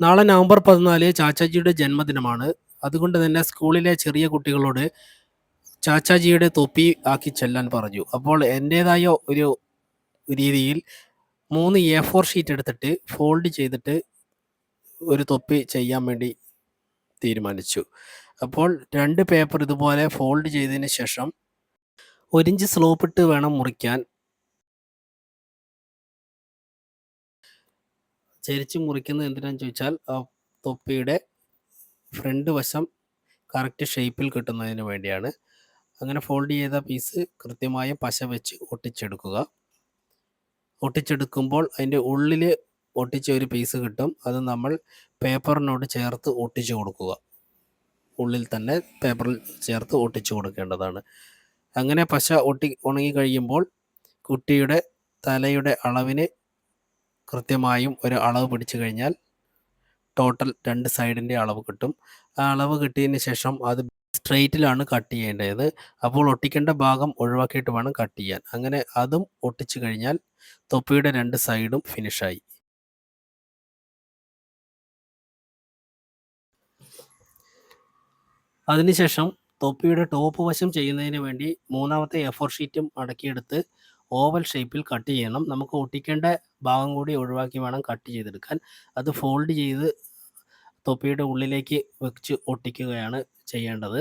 നാളെ നവംബർ പതിനാല് ചാച്ചാജിയുടെ ജന്മദിനമാണ്. അതുകൊണ്ട് തന്നെ സ്കൂളിലെ ചെറിയ കുട്ടികളോട് ചാച്ചാജിയുടെ തൊപ്പി ആക്കി ചെല്ലാൻ പറഞ്ഞു. അപ്പോൾ എന്റേതായ ഒരു രീതിയിൽ മൂന്ന് എ ഫോർ ഷീറ്റ് എടുത്തിട്ട് ഫോൾഡ് ചെയ്തിട്ട് ഒരു തൊപ്പി ചെയ്യാൻ വേണ്ടി തീരുമാനിച്ചു. അപ്പോൾ രണ്ട് പേപ്പർ ഇതുപോലെ ഫോൾഡ് ചെയ്തതിന് ശേഷം ഒരിഞ്ച് സ്ലോപ്പ് ഇട്ട് വേണം മുറിക്കാൻ. ചരിച്ച് മുറിക്കുന്നത് എന്തിനാന്ന് ചോദിച്ചാൽ തൊപ്പിയുടെ ഫ്രണ്ട് വശം കറക്റ്റ് ഷേപ്പിൽ കിട്ടുന്നതിന് വേണ്ടിയാണ്. അങ്ങനെ ഫോൾഡ് ചെയ്ത പീസ് കൃത്യമായ പശ വെച്ച് ഒട്ടിച്ചെടുക്കുക. ഒട്ടിച്ചെടുക്കുമ്പോൾ അതിന്റെ ഉള്ളിൽ ഒട്ടിച്ച ഒരു പീസ് കിട്ടും. അത് നമ്മൾ പേപ്പറിനോട് ചേർത്ത് ഒട്ടിച്ച് കൊടുക്കുക. ഉള്ളിൽ തന്നെ പേപ്പറിൽ ചേർത്ത് ഒട്ടിച്ചു കൊടുക്കേണ്ടതാണ്. അങ്ങനെ പശ ഒട്ടി ഉണങ്ങി കഴിയുമ്പോൾ കുട്ടിയുടെ തലയുടെ അളവിന് കൃത്യമായും ഒരു അളവ് പിടിച്ചു കഴിഞ്ഞാൽ ടോട്ടൽ രണ്ട് സൈഡിന്റെ അളവ് കിട്ടും. ആ അളവ് കിട്ടിയതിന് ശേഷം അത് സ്ട്രെയിറ്റിലാണ് കട്ട് ചെയ്യേണ്ടത്. അപ്പോൾ ഒട്ടിക്കേണ്ട ഭാഗം ഒഴിവാക്കിയിട്ട് വേണം കട്ട് ചെയ്യാൻ. അങ്ങനെ അതും ഒട്ടിച്ചു കഴിഞ്ഞാൽ തൊപ്പിയുടെ രണ്ട് സൈഡും ഫിനിഷായി അതിനുശേഷം തൊപ്പിയുടെ ടോപ്പ് വശം ചെയ്യുന്നതിന് വേണ്ടി മൂന്നാമത്തെ എഫോർ ഫോർ ഷീറ്റും മടക്കിയെടുത്ത് ഓവൽ ഷേപ്പിൽ കട്ട് ചെയ്യണം. നമുക്ക് ഒട്ടിക്കേണ്ട ഭാഗം കൂടി ഒഴിവാക്കി വേണം കട്ട് ചെയ്തെടുക്കാൻ. അത് ഫോൾഡ് ചെയ്ത് തൊപ്പിയുടെ ഉള്ളിലേക്ക് വെച്ച് ഒട്ടിക്കുകയാണ് ചെയ്യേണ്ടത്.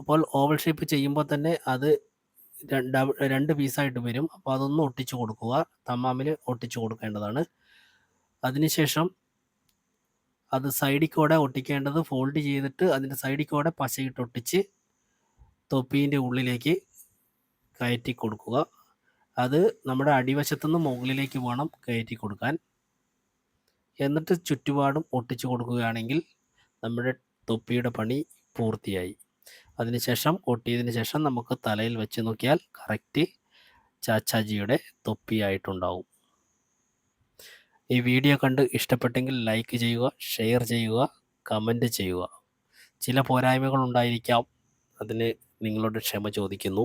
അപ്പോൾ ഓവൽ ഷേപ്പ് ചെയ്യുമ്പോൾ തന്നെ അത് രണ്ട് പീസായിട്ട് വരും. അപ്പോൾ അതൊന്ന് ഒട്ടിച്ചു കൊടുക്കുക. തമ്മാമിൽ ഒട്ടിച്ചു കൊടുക്കേണ്ടതാണ്. അതിനുശേഷം അത് സൈഡിൽ കൂടെ ഒട്ടിക്കേണ്ടത് ഫോൾഡ് ചെയ്തിട്ട് അതിന്റെ സൈഡിൽ കൂടെ പശയിട്ട് ഒട്ടിച്ച് തൊപ്പീന്റെ ഉള്ളിലേക്ക് കയറ്റി കൊടുക്കുക. അത് നമ്മുടെ അടിവശത്തുനിന്ന് മുകളിലേക്ക് വേണം കയറ്റി കൊടുക്കാൻ. എന്നിട്ട് ചുറ്റുപാടും ഒട്ടിച്ചു കൊടുക്കുകയാണെങ്കിൽ നമ്മുടെ തൊപ്പിയുടെ പണി പൂർത്തിയായി. അതിനുശേഷം ഒട്ടിയതിന് ശേഷം നമുക്ക് തലയിൽ വെച്ച് നോക്കിയാൽ കറക്റ്റ് ചാച്ചാജിയുടെ തൊപ്പിയായിട്ടുണ്ടാവും. ഈ വീഡിയോ കണ്ട് ഇഷ്ടപ്പെട്ടെങ്കിൽ ലൈക്ക് ചെയ്യുക ഷെയർ ചെയ്യുക കമന്റ് ചെയ്യുക. ചില പോരായ്മകൾ ഉണ്ടായിരിക്കാം. അതിന് നിങ്ങളോട് ക്ഷമ ചോദിക്കുന്നു.